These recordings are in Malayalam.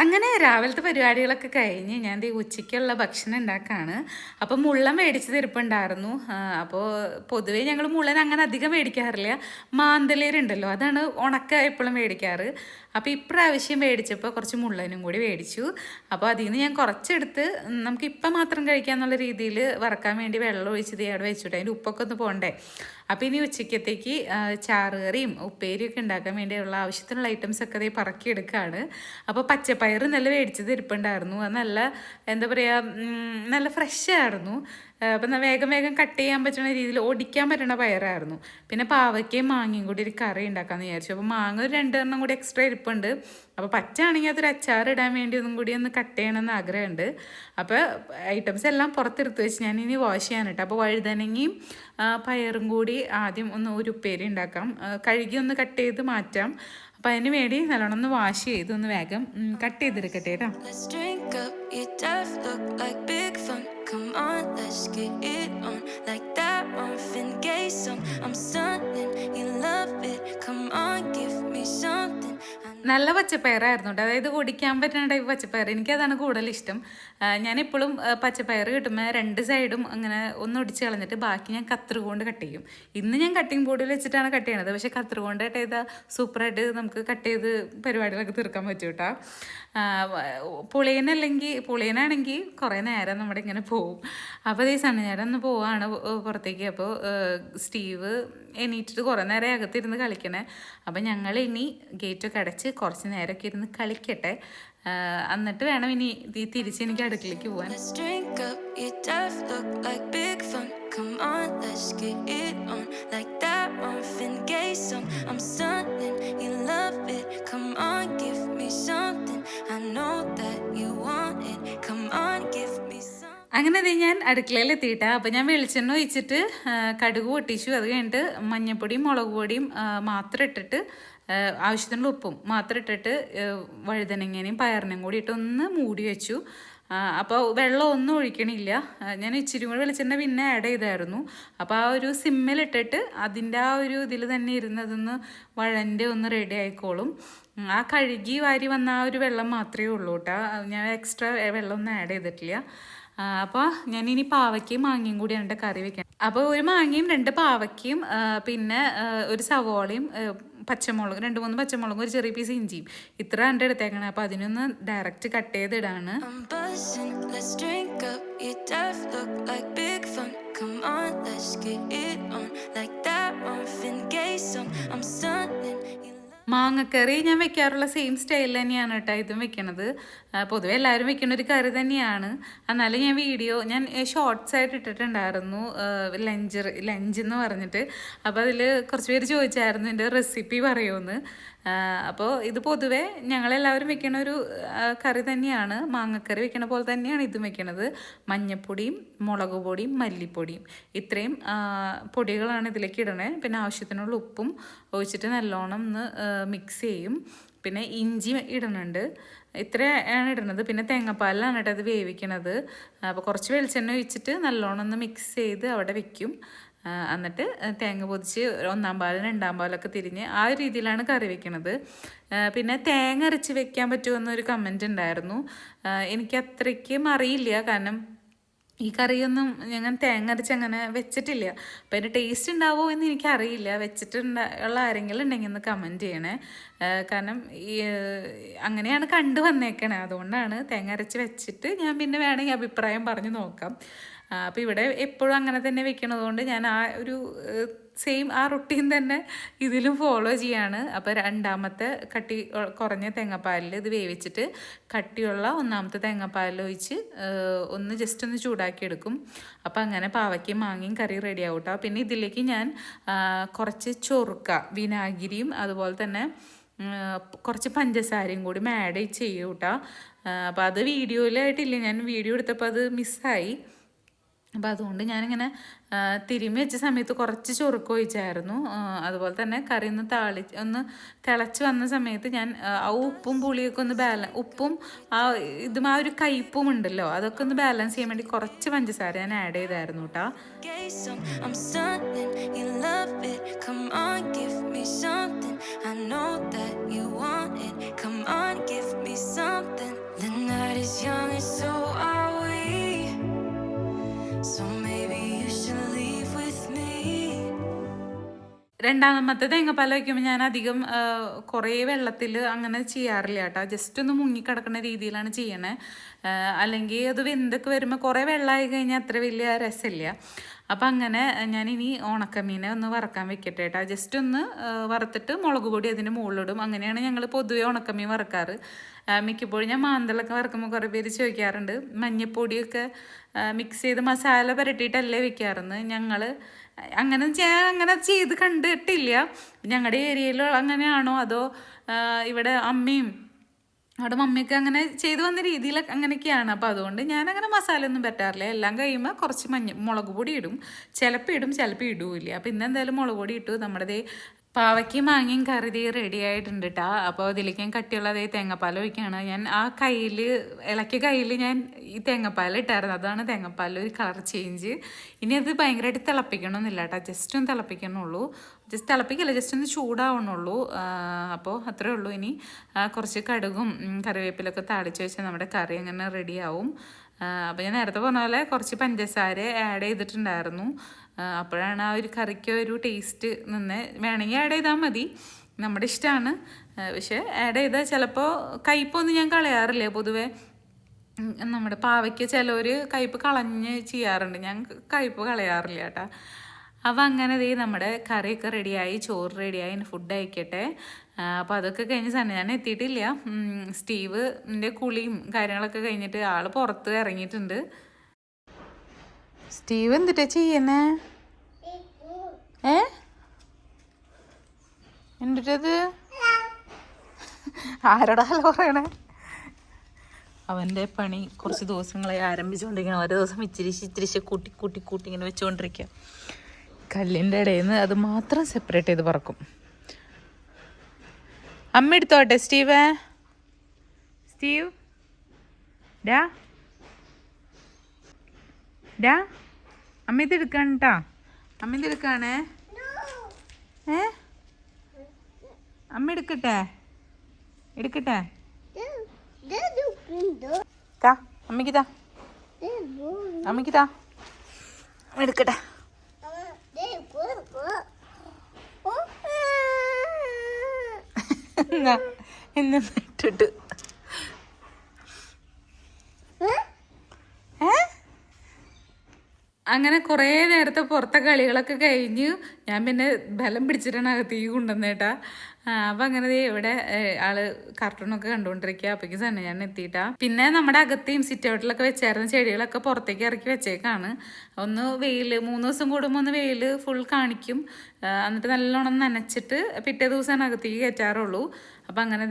അങ്ങനെ രാവിലത്തെ പരിപാടികളൊക്കെ കഴിഞ്ഞ് ഞാൻ ഈ ഉച്ചയ്ക്കുള്ള ഭക്ഷണം ഉണ്ടാക്കാണ്. അപ്പം മുള്ളൻ മേടിച്ച് തിരുപ്പുണ്ടായിരുന്നു അപ്പോൾ പൊതുവേ ഞങ്ങൾ മുള്ളൻ അങ്ങനെ അധികം മേടിക്കാറില്ല. മാന്തലേരുണ്ടല്ലോ അതാണ് ഉണക്ക എപ്പോഴും മേടിക്കാറ്. അപ്പോൾ ഇപ്രാവശ്യം മേടിച്ചപ്പോൾ കുറച്ച് മുള്ളനും കൂടി മേടിച്ചു. അപ്പോൾ അതിൽ നിന്ന് ഞാൻ കുറച്ചെടുത്ത് നമുക്ക് ഇപ്പം മാത്രം കഴിക്കാമെന്നുള്ള രീതിയിൽ വറക്കാൻ വേണ്ടി വെള്ളം ഒഴിച്ചത് അവിടെ വെച്ചിട്ട് അതിന്റെ ഉപ്പൊക്കെ ഒന്ന് പോകണ്ടേ അപ്പോൾ ഇനി ഉച്ചയ്ക്കത്തേക്ക് ചാറുകറിയും ഉപ്പേരിയൊക്കെ ഉണ്ടാക്കാൻ വേണ്ടിയുള്ള ആവശ്യത്തിനുള്ള ഐറ്റംസ് ഒക്കെ അതേ പറക്കിയെടുക്കുകയാണ് അപ്പോൾ പച്ചപ്പയർ നല്ല മേടിച്ചത് ഇരിപ്പുണ്ടായിരുന്നു. അത് നല്ല എന്താ പറയുക നല്ല ഫ്രഷ് ആയിരുന്നു. അപ്പം വേഗം വേഗം കട്ട് ചെയ്യാൻ പറ്റുന്ന രീതിയിൽ ഓടിക്കാൻ പറ്റുന്ന പയറായിരുന്നു. പിന്നെ പാവയ്ക്കയും മാങ്ങയും കൂടി ഒരു കറി ഉണ്ടാക്കാമെന്ന് വിചാരിച്ചു. അപ്പോൾ മാങ്ങ ഒരു രണ്ടെണ്ണം കൂടി എക്സ്ട്രാ ഇരിപ്പുണ്ട്. അപ്പോൾ പച്ചയാണെങ്കിൽ അതൊരു അച്ചാർ ഇടാൻ വേണ്ടി ഒന്നും കൂടി ഒന്ന് കട്ട് ചെയ്യണമെന്ന് ആഗ്രഹമുണ്ട്. അപ്പോൾ ഐറ്റംസ് എല്ലാം പുറത്തെടുത്ത് വെച്ച് ഞാൻ ഇനി വാഷ് ചെയ്യാനിട്ട്. അപ്പോൾ വഴുതനങ്ങയും പയറും കൂടി ആദ്യം ഒന്ന് ഒരു ഉപ്പേരി ഉണ്ടാക്കാം. കഴുകി ഒന്ന് കട്ട് ചെയ്ത് മാറ്റാം. അപ്പൊ അതിന് വേണ്ടി നല്ലോണം ഒന്ന് വാഷ് ചെയ്ത് ഒന്ന് വേഗം കട്ട് ചെയ്തെടുക്കട്ടെ കേട്ടോ നല്ല പച്ചപ്പയറായിരുന്നു കേട്ടോ അതായത് കുടിക്കാൻ പറ്റുന്ന ടൈപ്പ് പച്ചപ്പയർ. എനിക്കതാണ് കൂടുതൽ ഇഷ്ടം. ഞാനെപ്പോഴും പച്ചപ്പയർ കിട്ടുമ്പോൾ രണ്ട് സൈഡും അങ്ങനെ ഒന്ന് ഒടിച്ച് കളഞ്ഞിട്ട് ബാക്കി ഞാൻ കത്രി കൊണ്ട് കട്ട് ചെയ്യും. ഇന്ന് ഞാൻ കട്ടിങ് ബോർഡിൽ വെച്ചിട്ടാണ് കട്ട് ചെയ്യണത്. പക്ഷേ കത്രി കൊണ്ട് കട്ട് ചെയ്താൽ സൂപ്പറായിട്ട് നമുക്ക് കട്ട് ചെയ്ത് പരിപാടികളൊക്കെ തീർക്കാൻ പറ്റും കേട്ടോ പുളിയനല്ലെങ്കിൽ പുളിയനാണെങ്കിൽ കുറേ നേരം നമ്മുടെ ഇങ്ങനെ പോവും. അപ്പോൾ ഈ സണ്ണചേട്ടൻ ഒന്ന് പോവാണ് പുറത്തേക്ക്. അപ്പോൾ സ്റ്റീവ് എണീറ്റിട്ട് കുറേ നേരം അകത്തിരുന്ന് കളിക്കണേ. അപ്പം ഞങ്ങൾ ഇനി ഗേറ്റൊക്കെ അടച്ച് കുറച്ച് നേരമൊക്കെ ഇരുന്ന് കളിക്കട്ടെ. എന്നിട്ട് വേണം ഇനി തിരിച്ച് എനിക്ക് അടുക്കളയ്ക്ക് fun. Come on, let's get it on. Like that gay song. I'm you അങ്ങനെ ദേ ഞാൻ അടുക്കളയിൽ അപ്പോൾ അപ്പം ഞാൻ വെളിച്ചെണ്ണ ഒഴിച്ചിട്ട് കടുക് പൊട്ടിച്ചു. അത് കഴിഞ്ഞിട്ട് മഞ്ഞപ്പൊടിയും മുളക് പൊടിയും മാത്രം ഇട്ടിട്ട് ആവശ്യത്തിനുള്ള ഉപ്പും മാത്രം ഇട്ടിട്ട് വഴുതനങ്ങനെയും പയറിനെയും കൂടി ഇട്ട് ഒന്ന് മൂടി വെച്ചു. അപ്പോൾ വെള്ളം ഒന്നും ഒഴിക്കണില്ല. ഞാൻ ഇച്ചിരി കൂടി വെളിച്ചെണ്ണ പിന്നെ ആഡ് ചെയ്തായിരുന്നു. അപ്പോൾ ആ ഒരു സിമ്മിലിട്ടിട്ട് അതിന്റെ ആ ഒരു ഇതിൽ തന്നെ ഇരുന്നതൊന്ന് വഴന്റെ ഒന്ന് റെഡി ആയിക്കോളും. ആ കഴുകി വാരി വന്ന ആ ഒരു വെള്ളം മാത്രമേ ഉള്ളൂ കേട്ടോ. ഞാൻ എക്സ്ട്രാ വെള്ളം ഒന്നും ആഡ് ചെയ്തിട്ടില്ല. അപ്പോൾ ഞാൻ ഇനി പാവയ്ക്കയും മാങ്ങയും കൂടിയാണ് എന്റെ കറി വെക്കാൻ അപ്പോൾ ഒരു മാങ്ങയും രണ്ട് പാവയ്ക്കയും പിന്നെ ഒരു സവോളയും പച്ചമുളക് രണ്ട് മൂന്ന് പച്ചമുളകും ഒരു ചെറിയ പീസ് ഇഞ്ചിയും ഇത്ര എന്റെ എടുത്തേക്കണം അപ്പോൾ അതിനൊന്ന് ഡയറക്റ്റ് കട്ട് ചെയ്തിടാണ്. Come on, let's get it on. Like that. I'm. മാങ്ങക്കറി ഞാൻ വെക്കാറുള്ള സെയിം സ്റ്റൈൽ തന്നെയാണ് കേട്ടോ ഇതും വെക്കണത്. പൊതുവെ എല്ലാവരും വെക്കുന്ന ഒരു കറി തന്നെയാണ്. എന്നാലും ഞാൻ വീഡിയോ ഞാൻ ഷോർട്സ് ആയിട്ട് ഇട്ടിട്ടുണ്ടായിരുന്നു. ലഞ്ച് ലഞ്ച് എന്ന് പറഞ്ഞിട്ട്. അപ്പോൾ അതിൽ കുറച്ച് പേര് ചോദിച്ചായിരുന്നു എന്റെ റെസിപ്പി പറയുമെന്ന് അപ്പോൾ ഇത് പൊതുവെ ഞങ്ങളെല്ലാവരും വെക്കണ ഒരു കറി തന്നെയാണ്. മാങ്ങക്കറി വെക്കണ പോലെ തന്നെയാണ് ഇതും വെക്കണത്. മഞ്ഞപ്പൊടിയും മുളക് പൊടിയും മല്ലിപ്പൊടിയും. ഇത്രയും പൊടികളാണ് ഇതിലേക്ക് ഇടണേ. പിന്നെ ആവശ്യത്തിനുള്ള ഉപ്പും ഒഴിച്ചിട്ട് നല്ലോണം ഒന്ന് മിക്സ് ചെയ്യും. പിന്നെ ഇഞ്ചി ഇടുന്നുണ്ട് ഇത്രയാണ് ഇടുന്നത് പിന്നെ തേങ്ങാപ്പാലിലാണ് കേട്ടോ അത് വേവിക്കണത്. അപ്പോൾ കുറച്ച് വെളിച്ചെണ്ണ ഒഴിച്ചിട്ട് നല്ലോണം ഒന്ന് മിക്സ് ചെയ്ത് അവിടെ വെക്കും. എന്നിട്ട് തേങ്ങ പൊതിച്ച് ഒന്നാം പാലും രണ്ടാം പാലൊക്കെ തിരിഞ്ഞ് ആ ഒരു രീതിയിലാണ് കറി വെക്കണത്. പിന്നെ തേങ്ങ അരച്ച് വെക്കാൻ പറ്റുമെന്നൊരു കമന്റ് ഉണ്ടായിരുന്നു. എനിക്ക് അത്രയ്ക്കും അറിയില്ല. കാരണം ഈ കറിയൊന്നും ഞാൻ തേങ്ങ അരച്ച് അങ്ങനെ വെച്ചിട്ടില്ല. അപ്പം അതിന്റെ ടേസ്റ്റ് ഉണ്ടാവുമോ എന്ന് എനിക്കറിയില്ല വെച്ചിട്ടുണ്ട ആരെങ്കിലും ഉണ്ടെങ്കിൽ ഒന്ന് കമന്റ് ചെയ്യണേ. കാരണം ഈ അങ്ങനെയാണ് കണ്ടു വന്നേക്കണേ. അതുകൊണ്ടാണ് തേങ്ങ അരച്ച് വെച്ചിട്ട് ഞാൻ പിന്നെ വേണമെങ്കിൽ അഭിപ്രായം പറഞ്ഞു നോക്കാം. അപ്പോൾ ഇവിടെ എപ്പോഴും അങ്ങനെ തന്നെ വെക്കണതുകൊണ്ട് ഞാൻ ആ ഒരു സെയിം ആ റൊട്ടീൻ തന്നെ ഇതിലും ഫോളോ ചെയ്യാണ്. അപ്പോൾ രണ്ടാമത്തെ കട്ടി കുറഞ്ഞ തേങ്ങാപ്പാലിൽ ഇത് വേവിച്ചിട്ട് കട്ടിയുള്ള ഒന്നാമത്തെ തേങ്ങാപ്പാലിൽ ഒഴിച്ച് ഒന്ന് ജസ്റ്റ് ഒന്ന് ചൂടാക്കി എടുക്കും അപ്പോൾ അങ്ങനെ പാവയ്ക്കും മാങ്ങയും കറി റെഡി ആവും കേട്ടോ പിന്നെ ഇതിലേക്ക് ഞാൻ കുറച്ച് ചൊറുക്ക വിനാഗിരിയും അതുപോലെ തന്നെ കുറച്ച് പഞ്ചസാരയും കൂടി ആഡ് ചെയ്യും കേട്ടോ അപ്പോൾ അത് വീഡിയോയിലായിട്ടില്ല. ഞാൻ വീഡിയോ എടുത്തപ്പോൾ അത് മിസ്സായി അപ്പോൾ അതുകൊണ്ട് ഞാനിങ്ങനെ തിരുമ്മി വെച്ച സമയത്ത് കുറച്ച് ചൊറുക്ക് ഒഴിച്ചായിരുന്നു. അതുപോലെ തന്നെ കറി ഒന്ന് താളി ഒന്ന് തിളച്ച് വന്ന സമയത്ത് ഞാൻ ആ, ഉപ്പും പുളിയൊക്കെ ഒന്ന് ബാലൻസ് ഉപ്പും ആ ഇതും ആ ഒരു കയ്പും ഉണ്ടല്ലോ അതൊക്കെ ഒന്ന് ബാലൻസ് ചെയ്യാൻ വേണ്ടി കുറച്ച് പഞ്ചസാര ഞാൻ ആഡ് ചെയ്തായിരുന്നു കേട്ടോ രണ്ടാമത്തെ തേങ്ങാപ്പാൽ വയ്ക്കുമ്പോൾ ഞാൻ അധികം കുറേ വെള്ളത്തിൽ അങ്ങനെ ചെയ്യാറില്ല കേട്ടോ. ജസ്റ്റ് ഒന്ന് മുങ്ങിക്കിടക്കുന്ന രീതിയിലാണ് ചെയ്യണേ. അല്ലെങ്കിൽ അത് വെന്തൊക്കെ വരുമ്പോൾ കുറേ വെള്ളമായി കഴിഞ്ഞാൽ അത്ര വലിയ രസമില്ല. അപ്പം അങ്ങനെ ഞാനിനി ഉണക്കമീനെ ഒന്ന് വറക്കാൻ വെക്കട്ടെ കേട്ടോ. ജസ്റ്റ് ഒന്ന് വറുത്തിട്ട് മുളക് പൊടി അതിന്റെ മുകളിലിടും. അങ്ങനെയാണ് ഞങ്ങൾ പൊതുവേ ഉണക്കമീൻ വറക്കാറ്. മിക്കപ്പോഴും ഞാൻ മാന്തളൊക്കെ വറക്കുമ്പോൾ കുറേ പേര് ചോദിക്കാറുണ്ട് മഞ്ഞപ്പൊടിയൊക്കെ മിക്സ് ചെയ്ത് മസാല പുരട്ടിയിട്ടല്ലേ വെക്കാറുണ്ട് ഞങ്ങൾ അങ്ങനെ ഞാൻ അങ്ങനെ ചെയ്ത് കണ്ടിട്ടില്ല. ഞങ്ങളുടെ ഏരിയയിലുള്ള അങ്ങനെയാണോ? അതോ ഇവിടെ അമ്മയും അവിടെ മമ്മിയൊക്കെ അങ്ങനെ ചെയ്തു വന്ന രീതിയിൽ അങ്ങനെയൊക്കെയാണ്. അപ്പോൾ അതുകൊണ്ട് ഞാനങ്ങനെ മസാല ഒന്നും പറ്റാറില്ല. എല്ലാം കഴിയുമ്പോൾ കുറച്ച് മഞ്ഞ മുളക് പൊടി ഇടും. ചിലപ്പോൾ ഇടും ചിലപ്പോൾ ഇടൂല്ല. അപ്പോൾ ഇന്ന് എന്തായാലും മുളക് പൊടി ഇട്ടു. നമ്മുടെ പാവയ്ക്കും മാങ്ങയും കറുതി റെഡി ആയിട്ടുണ്ട് കേട്ടോ അപ്പോൾ ഇതിലേക്ക് ഞാൻ കട്ടിയുള്ള അതേ തേങ്ങാപ്പാൽ ഒഴിക്കുകയാണ് ഞാൻ ആ കയ്യിൽ ഇളക്കിയ കയ്യിൽ ഞാൻ ഈ തേങ്ങാപ്പാൽ ഇട്ടായിരുന്നു. അതാണ് തേങ്ങാപ്പാൽ ഒരു കളർ ചേഞ്ച് ഇനി അത് ഭയങ്കരമായിട്ട് തിളപ്പിക്കണമെന്നില്ല കേട്ടോ ജസ്റ്റ് ഒന്ന് തിളപ്പിക്കണുള്ളൂ. ജസ്റ്റ് തിളപ്പിക്കില്ല ജസ്റ്റ് ഒന്ന് ചൂടാവണുള്ളൂ. അപ്പോൾ അത്രേ ഉള്ളൂ ഇനി. കുറച്ച് കടുകും കറിവേപ്പിലൊക്കെ താളിച്ച് വെച്ചാൽ നമ്മുടെ കറി അങ്ങനെ റെഡിയാവും അപ്പോൾ ഞാൻ നേരത്തെ പറഞ്ഞ പോലെ കുറച്ച് പഞ്ചസാര ആഡ് ചെയ്തിട്ടുണ്ടായിരുന്നു. അപ്പോഴാണ് ആ ഒരു കറിക്ക് ഒരു ടേസ്റ്റ് നിന്ന്. വേണമെങ്കിൽ ആഡ് ചെയ്താൽ മതി. നമ്മുടെ ഇഷ്ടമാണ് പക്ഷേ ആഡ് ചെയ്താൽ ചിലപ്പോൾ കയ്പൊന്നും ഞാൻ കളയാറില്ല. പൊതുവേ നമ്മുടെ പാവയ്ക്ക് ചിലവർ കയ്പ് കളഞ്ഞ് ചെയ്യാറുണ്ട്. ഞാൻ കയ്പ് കളയാറില്ല കേട്ടോ. അപ്പോൾ അങ്ങനെ ദേ നമ്മുടെ കറിയൊക്കെ റെഡിയായി ചോറ് റെഡിയായി ഫുഡ് അയക്കട്ടെ. അപ്പോൾ അതൊക്കെ കഴിഞ്ഞ് തന്നെ ഞാൻ എത്തിയിട്ടില്ല. സ്റ്റീവിന്റെ കുളിയും കാര്യങ്ങളൊക്കെ കഴിഞ്ഞിട്ട് ആൾ പുറത്ത് ഇറങ്ങിയിട്ടുണ്ട്. സ്റ്റീവ് എന്തിട്ടാ ചെയ്യുന്നേ? ഏ? എന്തിട്ടത്? ആരോടാ ഹലോ പറയണേ? അവന്റെ പണി കുറച്ച് ദിവസങ്ങളായി ആരംഭിച്ചുകൊണ്ടിരിക്കണം ഓരോ ദിവസം ഇച്ചിരി ഇച്ചിരി കൂട്ടി കൂട്ടി കൂട്ടി ഇങ്ങനെ വെച്ചുകൊണ്ടിരിക്കുക കല്ലിന്റെ ഇടയിൽ നിന്ന് അത് മാത്രം സെപ്പറേറ്റ് ചെയ്ത് പറക്കും. അമ്മ എടുത്തോട്ടെ സ്റ്റീവ്? സ്റ്റീവ്? ഡാ? ഡാ അമ്മ ഇത് എടുക്കാണ് കേട്ടാ അമ്മ എടുക്കാണേ? ഏ? അമ്മ എടുക്കട്ടെ? എടുക്കട്ടെ? താ അമ്മയ്ക്ക് താ. അമ്മയ്ക്ക് താ. എടുക്കട്ടെ. എന്നാ എന്നെ ഇട്ടിട്ട് ഏ അങ്ങനെ കുറേ നേരത്തെ പുറത്തെ കളികളൊക്കെ കഴിഞ്ഞ് ഞാൻ പിന്നെ ബലം പിടിച്ചിട്ടാണ് അകത്തേക്ക് കൊണ്ടുവന്നേട്ടാ. അപ്പം അങ്ങനെ ഇവിടെ ആൾ കാർട്ടൂണൊക്കെ കണ്ടുകൊണ്ടിരിക്കുക അപ്പോഴേക്കും തന്നെ ഞാൻ എത്തിയിട്ടാ. പിന്നെ നമ്മുടെ അകത്തെയും സിറ്റ് ഔട്ടിലൊക്കെ വെച്ചായിരുന്ന ചെടികളൊക്കെ പുറത്തേക്ക് ഇറക്കി വെച്ചേക്കാണ്. ഒന്ന് വെയിൽ മൂന്ന് ദിവസം കൂടുമ്പോൾ ഒന്ന് വെയിൽ ഫുൾ കാണിക്കും. എന്നിട്ട് നല്ലോണം നനച്ചിട്ട് പിറ്റേ ദിവസമാണ് അകത്തേക്ക് കയറ്റാറുള്ളൂ. അപ്പം അങ്ങനെ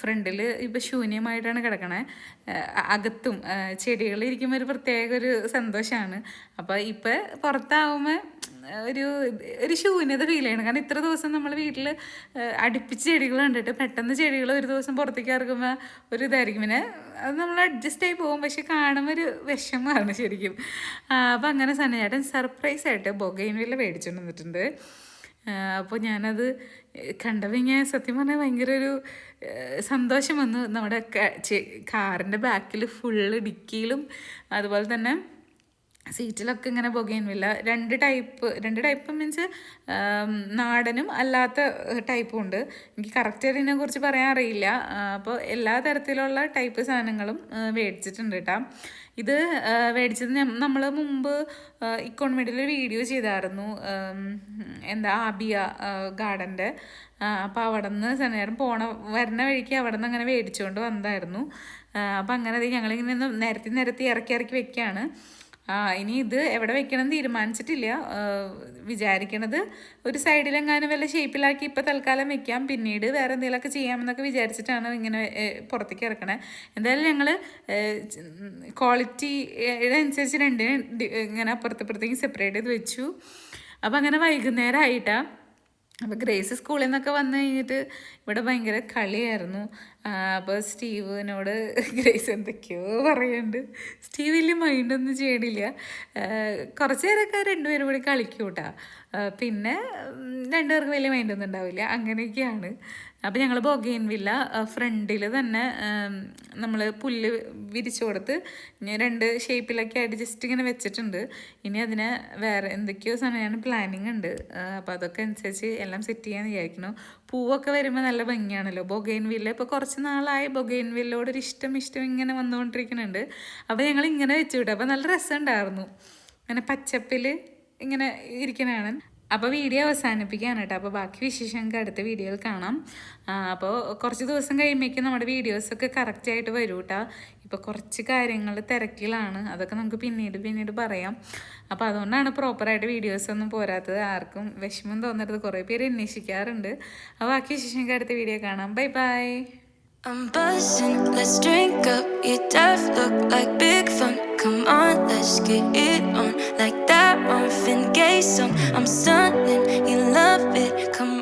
ഫ്രണ്ടിൽ ഇപ്പം ശൂന്യമായിട്ടാണ് കിടക്കണേ. അകത്തും ചെടികൾ ഇരിക്കുമ്പോൾ ഒരു പ്രത്യേക ഒരു സന്തോഷമാണ് അപ്പോൾ ഇപ്പം പുറത്താവുമ്പോൾ ഒരു ഒരു ശൂന്യത ഫീൽ ചെയ്യണം. കാരണം ഇത്ര ദിവസം നമ്മൾ വീട്ടിൽ അടുപ്പിച്ച് ചെടികൾ കണ്ടിട്ട് പെട്ടെന്ന് ചെടികൾ ഒരു ദിവസം പുറത്തേക്ക് ഇറങ്ങുമ്പോൾ ഒരു ഇതായിരിക്കും. പിന്നെ അത് നമ്മൾ അഡ്ജസ്റ്റ് ആയി പോകും. പക്ഷെ കാണുമ്പോൾ ഒരു വിഷമമാണ് ശരിക്കും. അപ്പോൾ അങ്ങനെ സന്നചേട്ടൻ സർപ്രൈസ് ആയിട്ട് ബൊഗൈൻവില്ല മേടിച്ചുകൊണ്ട് വന്നിട്ടുണ്ട്. അപ്പോൾ ഞാനത് കണ്ടപ്പോൾ ഞാൻ സത്യം പറഞ്ഞാൽ ഭയങ്കര ഒരു സന്തോഷം വന്നു. നമ്മുടെ കാറിന്റെ ബാക്കിൽ ഫുള്ള് ഡിക്കിയിലും അതുപോലെ തന്നെ സീറ്റിലൊക്കെ ഇങ്ങനെ ബൊഗൈൻവില്ല രണ്ട് ടൈപ്പ് രണ്ട് ടൈപ്പ് മീൻസ് നാടനും അല്ലാത്ത ടൈപ്പും ഉണ്ട്. എനിക്ക് കറക്റ്റ് ഇതിനെ കുറിച്ച് പറയാൻ അറിയില്ല. അപ്പോൾ എല്ലാ തരത്തിലുള്ള ടൈപ്പ് സാധനങ്ങളും മേടിച്ചിട്ടുണ്ട് കേട്ടോ ഇത് മേടിച്ചത് നമ്മൾ മുമ്പ് ഇക്കോണമിഡിയിൽ ഒരു വീഡിയോ ചെയ്തായിരുന്നു. എന്താ ആബിയ ഗാർഡന്റെ അപ്പോൾ അവിടെ നിന്ന് സനേരം പോണ വരുന്ന വഴിക്ക് അവിടെ നിന്ന് അങ്ങനെ മേടിച്ചുകൊണ്ട് വന്നതായിരുന്നു അപ്പോൾ അങ്ങനെ ഞങ്ങളിങ്ങനെ നിരത്തി നിരത്തി ഇറക്കി ഇറക്കി വെക്കുകയാണ് ആ ഇനി ഇത് എവിടെ വെക്കണം തീരുമാനിച്ചിട്ടില്ല. വിചാരിക്കണത് ഒരു സൈഡിലെങ്ങാനും വല്ല ഷേപ്പിലാക്കി ഇപ്പം തൽക്കാലം വെക്കാം. പിന്നീട് വേറെ എന്തെങ്കിലുമൊക്കെ ചെയ്യാമെന്നൊക്കെ വിചാരിച്ചിട്ടാണ് ഇങ്ങനെ പുറത്തേക്ക് ഇറക്കണേ. എന്തായാലും ഞങ്ങൾ ക്വാളിറ്റിയുടെ അനുസരിച്ച് രണ്ട് ഇങ്ങനെ ഇങ്ങനെ അപ്പുറത്തപ്പുറത്തേക്ക് സെപ്പറേറ്റ് ചെയ്ത് വെച്ചു. അപ്പം അങ്ങനെ വൈകുന്നേരം ആയിട്ടാണ് അപ്പോൾ ഗ്രേസ് സ്കൂളിൽ നിന്നൊക്കെ വന്നു കഴിഞ്ഞിട്ട് ഇവിടെ ഭയങ്കര കളിയായിരുന്നു. അപ്പോൾ സ്റ്റീവിനോട് ഗ്രേസ് എന്തൊക്കെയോ പറയുന്നുണ്ട്. സ്റ്റീവ് വലിയ മൈൻഡൊന്നും ചെയ്യണില്ല. കുറച്ച് നേരമൊക്കെ രണ്ടുപേരും കൂടി കളിക്കൂട്ടാ പിന്നെ രണ്ടുപേർക്ക് വലിയ മൈൻഡൊന്നും ഉണ്ടാവില്ല. അങ്ങനെയൊക്കെയാണ്. അപ്പോൾ ഞങ്ങൾ ബൊഗെയിൻ വില്ല ഫ്രണ്ടിൽ തന്നെ നമ്മൾ പുല്ല് വിരിച്ചു കൊടുത്ത് രണ്ട് ഷേപ്പിലൊക്കെ ആയിട്ട് ജസ്റ്റ് ഇങ്ങനെ വെച്ചിട്ടുണ്ട്. ഇനി അതിനെ വേറെ എന്തൊക്കെയോ സമയമാണ് പ്ലാനിങ് ഉണ്ട്. അപ്പോൾ അതൊക്കെ അനുസരിച്ച് എല്ലാം സെറ്റ് ചെയ്യാൻ വിചാരിക്കുന്നു. പൂവൊക്കെ വരുമ്പോൾ നല്ല ഭംഗിയാണല്ലോ. ബൊഗെയിൻ വില്ല ഇപ്പോൾ കുറച്ച് നാളായി ബൊഗെയിൻ വില്ലയോട് ഒരു ഇഷ്ടം ഇഷ്ടം ഇങ്ങനെ വന്നുകൊണ്ടിരിക്കുന്നുണ്ട് അപ്പോൾ ഞങ്ങൾ ഇങ്ങനെ വെച്ചു വിട്ടു അപ്പോൾ നല്ല രസമുണ്ടായിരുന്നു. അങ്ങനെ പച്ചപ്പിൽ ഇങ്ങനെ ഇരിക്കണതാണ് അപ്പോൾ വീഡിയോ അവസാനിപ്പിക്കുകയാണ് കേട്ടോ. അപ്പോൾ ബാക്കി വിശേഷം അടുത്ത വീഡിയോയിൽ കാണാം. അപ്പോൾ കുറച്ച് ദിവസം കഴിയുമ്പോഴേക്കും നമ്മുടെ വീഡിയോസൊക്കെ കറക്റ്റായിട്ട് വരും കേട്ടോ. ഇപ്പോൾ കുറച്ച് കാര്യങ്ങൾ തിരക്കിലാണ്. അതൊക്കെ നമുക്ക് പിന്നീട് പിന്നീട് പറയാം. അപ്പോൾ അതുകൊണ്ടാണ് പ്രോപ്പറായിട്ട് വീഡിയോസ് ഒന്നും പോരാത്തത്. ആർക്കും വിഷമം തോന്നരുത്. കുറേ പേര് അന്വേഷിക്കാറുണ്ട്. അപ്പോൾ ബാക്കി വിശേഷം അടുത്ത വീഡിയോ കാണാം. Bye bye I'm buzzing, let's drink up. Look like big fun. Come on, let's get it on. Like that. I'm Fingayson, I'm stunning, you love it, come on.